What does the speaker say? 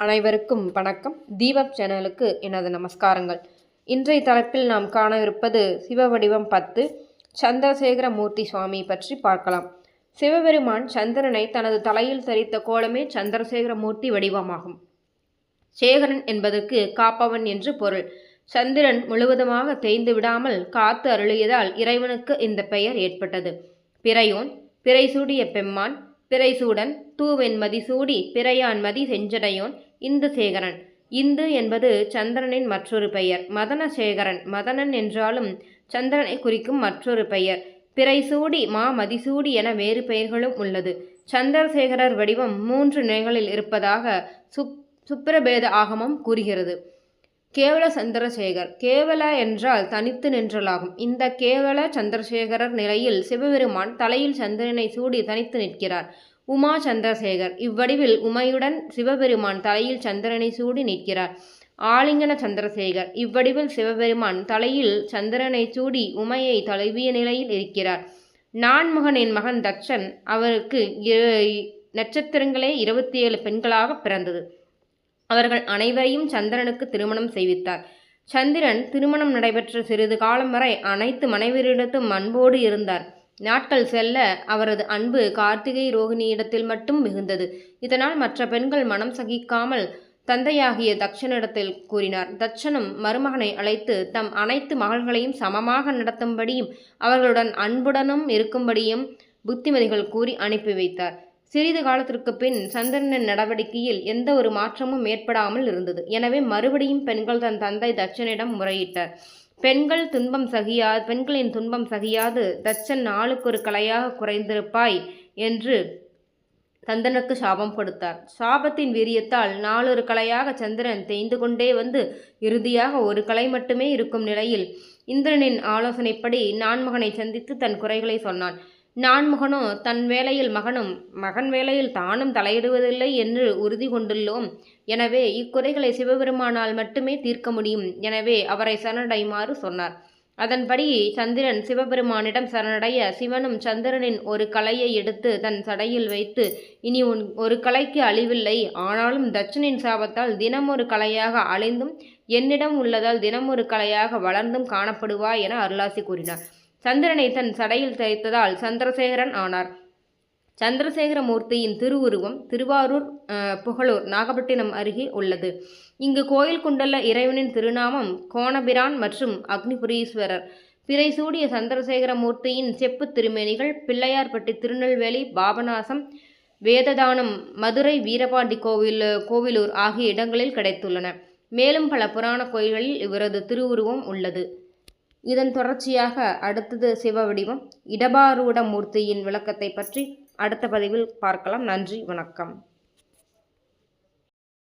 அனைவருக்கும் வணக்கம். தீபப் சேனலுக்கு எனது நமஸ்காரங்கள். இன்றைய தலைப்பில் நாம் காணவிருப்பது சிவவடிவம் பத்து சந்திரசேகர மூர்த்தி சுவாமி பற்றி பார்க்கலாம். சிவபெருமான் சந்திரனை தனது தலையில் தரித்த கோலமே சந்திரசேகர மூர்த்தி வடிவமாகும். சேகரன் என்பதற்கு காப்பவன் என்று பொருள். சந்திரன் முழுவதுமாக தேய்ந்து விடாமல் காத்து அருளியதால் இறைவனுக்கு இந்த பெயர் ஏற்பட்டது. பிறையோன் பிறை சூடிய பெம்மான் பிறைசூடன் தூவெண்மதி சூடி பிறையான்மதி செஞ்சடையோன் இந்து சேகரன் இந்து என்பது சந்திரனின் மற்றொரு பெயர். மதனசேகரன் மதனன் என்றாலும் சந்திரனை குறிக்கும் மற்றொரு பெயர். பிறைசூடி மா மதிசூடி என வேறு பெயர்களும் உள்ளது. சந்திரசேகரர் வடிவம் மூன்று நிலைகளில் இருப்பதாக சுப் சுப்பிரபேத ஆகமம் கூறுகிறது. கேவல சந்திரசேகர். கேவல என்றால் தனித்து நின்றலாகும். இந்த கேவல சந்திரசேகரர் நிலையில் சிவபெருமான் தலையில் சந்திரனை சூடி தனித்து நிற்கிறார். உமா சந்திரசேகர். இவ்வடிவில் உமையுடன் சிவபெருமான் தலையில் சந்திரனை சூடி நிற்கிறார். ஆலிங்கன சந்திரசேகர். இவ்வடிவில் சிவபெருமான் தலையில் சந்திரனை சூடி உமையை தழுவிய நிலையில் இருக்கிறார். நான்முகனின் மகன் தட்சன் அவருக்கு நட்சத்திரங்களே இருபத்தி ஏழு பெண்களாக பிறந்தது. அவர்கள் அனைவரையும் சந்திரனுக்கு திருமணம் செய்வித்தார். சந்திரன் திருமணம் நடைபெற்ற சிறிது காலம் வரை அனைத்து மனைவியரிடத்தும் அன்போடு இருந்தார். நாட்கள் செல்ல அவரது அன்பு கார்த்திகை ரோகிணியிடத்தில் மட்டும் மிகுந்தது. இதனால் மற்ற பெண்கள் மனம் சகிக்காமல் தந்தையாகிய தட்சனிடத்தில் கூறினார். தட்சனும் மருமகனை அழைத்து தம் அனைத்து மகள்களையும் சமமாக நடத்தும்படியும் அவர்களுடன் அன்புடனும் இருக்கும்படியும் புத்திமதிகள் கூறி அனுப்பி வைத்தார். சிறிது காலத்திற்கு பின் சந்திரனின் நடவடிக்கையில் எந்த ஒரு மாற்றமும் ஏற்படாமல் இருந்தது. எனவே மறுபடியும் பெண்கள் தன் தந்தை தட்சனிடம் முறையிட்டார். பெண்கள் துன்பம் சகியா பெண்களின் துன்பம் சகியாது தச்சன் நாளுக்கு ஒரு கலையாக குறைந்திருப்பாய் என்று சந்திரனுக்கு சாபம் கொடுத்தார். சாபத்தின் வீரியத்தால் நாலொரு கலையாக சந்திரன் தேய்ந்து கொண்டே வந்து இறுதியாக ஒரு கலை மட்டுமே இருக்கும் நிலையில் இந்திரனின் ஆலோசனைப்படி நான்மகனை சந்தித்து தன் குறைகளை சொன்னான். நான்முகனும் தன் வேலையில் மகனும் மகன் வேலையில் தானும் தலையிடுவதில்லை என்று உறுதி கொண்டுள்ளோம். எனவே இக்குறைகளை சிவபெருமானால் மட்டுமே தீர்க்க முடியும். எனவே அவரை சரணடையுமாறு சொன்னார். அதன்படி சந்திரன் சிவபெருமானிடம் சரணடைய சிவனும் சந்திரனின் ஒரு கலையை எடுத்து தன் சடையில் வைத்து இனி உன் ஒரு கலைக்கு அழிவில்லை. ஆனாலும் தட்சனின் சாபத்தால் தினம் ஒரு கலையாக அழிந்தும் என்னிடம் உள்ளதால் தினம் ஒரு கலையாக வளர்ந்தும் காணப்படுவா என அருளாசி கூறினார். சந்திரனை தன் சடையில் தைத்ததால் சந்திரசேகரன் ஆனார். சந்திரசேகர மூர்த்தியின் திருவுருவம் திருவாரூர் புகழூர் நாகப்பட்டினம் அருகே உள்ளது. இங்கு கோயில் கொண்டுள்ள இறைவனின் திருநாமம் கோணபிரான் மற்றும் அக்னிபுரீஸ்வரர். பிறை சூடிய சந்திரசேகர மூர்த்தியின் செப்பு திருமேனிகள் பிள்ளையார்பட்டி திருநெல்வேலி பாபநாசம் வேததானம் மதுரை வீரபாண்டி கோவில் கோவிலூர் ஆகிய இடங்களில் கிடைத்துள்ளன. மேலும் பல புராண கோயில்களில் இவரது திருவுருவம் உள்ளது. இதன் தொடர்ச்சியாக அடுத்தது சிவ வடிவம். இடபாரூட மூர்த்தியின் விளக்கத்தை பற்றி அடுத்த பதிவில் பார்க்கலாம். நன்றி வணக்கம்.